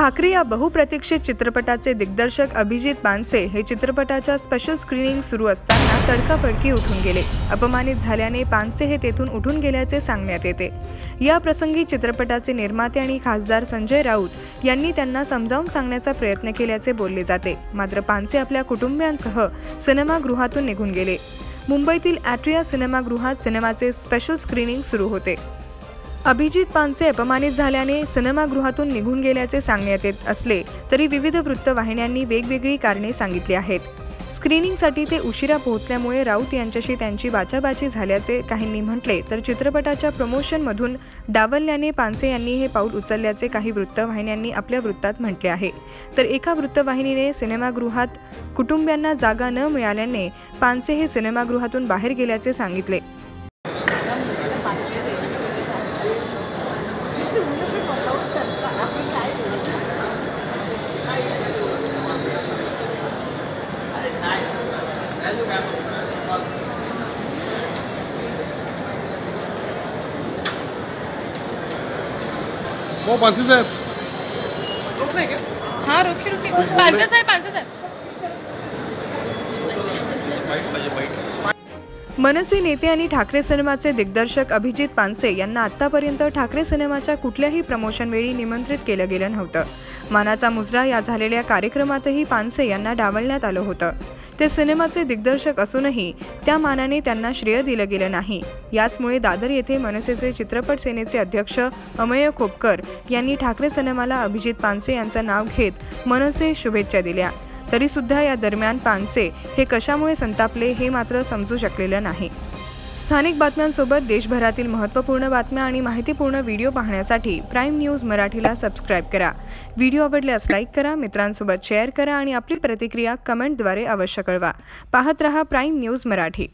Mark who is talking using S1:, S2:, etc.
S1: ठाकरे या बहुप्रतीक्षित चित्रपटाचे दिग्दर्शक अभिजित पानसे हे चित्रपटाच्या स्पेशल स्क्रीनिंग सुरू असताना तडकाफडकी उठून गेले. अपमानित झाल्याने पानसे हे तेथून उठून गेल्याचे सांगण्यात येते. या प्रसंगी चित्रपटाचे निर्माते आणि खासदार संजय राऊत यांनी त्यांना समजावून सांगण्याचा प्रयत्न केल्याचे बोलले जाते. मात्र पानसे आपल्या कुटुंबियांसह सिनेमागृहातून निघून गेले. मुंबईतील ॲट्रिया सिनेमागृहात सिनेमाचे स्पेशल स्क्रीनिंग सुरू होते. अभिजित पानसे अपमानित झाल्याने सिनेमागृहातून निघून गेल्याचे सांगण्यात येत असले तरी विविध वृत्तवाहिन्यांनी वेगवेगळी कारणे सांगितली आहेत. स्क्रीनिंगसाठी ते उशिरा पोहोचल्यामुळे राऊत यांच्याशी त्यांची बाचाबाची झाल्याचे काहींनी म्हटले तर चित्रपटाच्या प्रमोशनमधून डावलल्याने पानसे यांनी हे पाऊल उचलल्याचे काही वृत्तवाहिन्यांनी आपल्या वृत्तात म्हटले आहे. तर एका वृत्तवाहिनीने सिनेमागृहात कुटुंबियांना जागा न मिळाल्याने पानसे हे सिनेमागृहातून बाहेर गेल्याचे सांगितले.
S2: वो पांसी साहब।
S3: रुकने के हाँ रुकिए रुकिए। पांसी साहब पांसी साहब।
S1: मनसे नेते आणि ठाकरे सिनेमाचे दिग्दर्शक अभिजित पानसे यांना आतापर्यंत ठाकरे सिनेमाच्या कुठल्याही प्रमोशन वेळी निमंत्रित केलं गेलं नव्हतं. मानाचा मुजरा या झालेल्या कार्यक्रमातही पानसे यांना डावलण्यात आलं होतं. ते सिनेमाचे दिग्दर्शक असूनही त्या मानाने त्यांना श्रेय दिलं गेलं नाही. याचमुळे दादर येथे मनसेचे चित्रपट सेनेचे अध्यक्ष अमय खोपकर यांनी ठाकरे सिनेमाला अभिजित पानसे यांचं नाव घेत मनसे शुभेच्छा दिल्या. तरी सुद्धा या दरम्यान पानसे हे कशामुळे संतापले हे मात्र समजू शकलेलं नाही. स्थानिक बातम्यांसोबत देशभरातील महत्त्वपूर्ण बातम्या आणि माहितीपूर्ण व्हिडिओ पाहण्यासाठी प्राईम न्यूज मराठीला सबस्क्राईब करा. व्हिडिओ आवडल्यास लाईक करा मित्रांसोबत शेअर करा आणि आपली प्रतिक्रिया कमेंटद्वारे अवश्य कळवा. पाहत रहा प्राईम न्यूज मराठी.